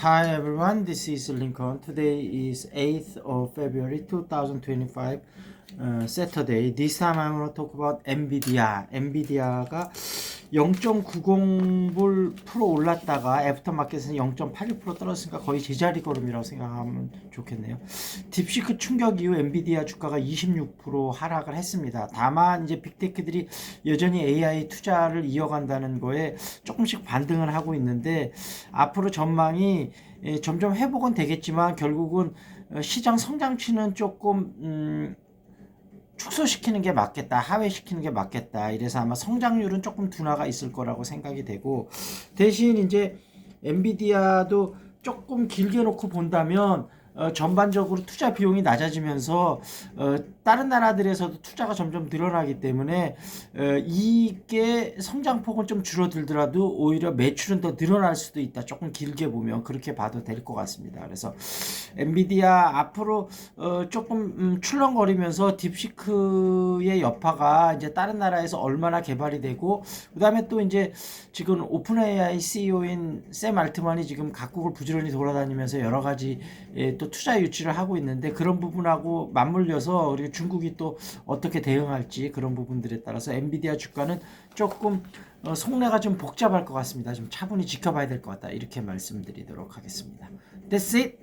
Hi everyone, this is Lincoln. Today is 8th of February 2025, uh, Saturday. This time I'm going to talk about NVIDIA. NVIDIA가 0.90불 프로 올랐다가 애프터마켓에서 0.81% 떨어졌으니까 거의 제자리 걸음이라고 생각하면 좋겠네요. 딥시크 충격 이후 엔비디아 주가가 26% 하락을 했습니다. 다만 이제 빅테크들이 여전히 AI 투자를 이어간다는 거에 조금씩 반등을 하고 있는데 앞으로 전망이 예, 점점 회복은 되겠지만 결국은 어, 시장 성장치는 조금 음, 축소시키는 게 맞겠다, 하회시키는 게 맞겠다. 이래서 아마 성장률은 조금 둔화가 있을 거라고 생각이 되고 대신 이제 엔비디아도 조금 길게 놓고 본다면 어, 전반적으로 투자 비용이 낮아지면서 어, 다른 나라들에서도 투자가 점점 늘어나기 때문에 어, 이게 성장폭은 좀 줄어들더라도 오히려 매출은 더 늘어날 수도 있다. 조금 길게 보면 그렇게 봐도 될 것 같습니다. 그래서 엔비디아 앞으로 어, 조금 음, 출렁거리면서 딥시크의 여파가 이제 다른 나라에서 얼마나 개발이 되고 그다음에 또 이제 지금 오픈 AI CEO인 샘 알트만이 지금 각국을 부지런히 돌아다니면서 여러 가지 예, 또 투자 유치를 하고 있는데 그런 부분하고 맞물려서 우리 중국이 또 어떻게 대응할지 그런 부분들에 따라서 엔비디아 주가는 조금 어, 속내가 좀 복잡할 것 같습니다. 좀 차분히 지켜봐야 될 것 같다. 이렇게 말씀드리도록 하겠습니다. That's it.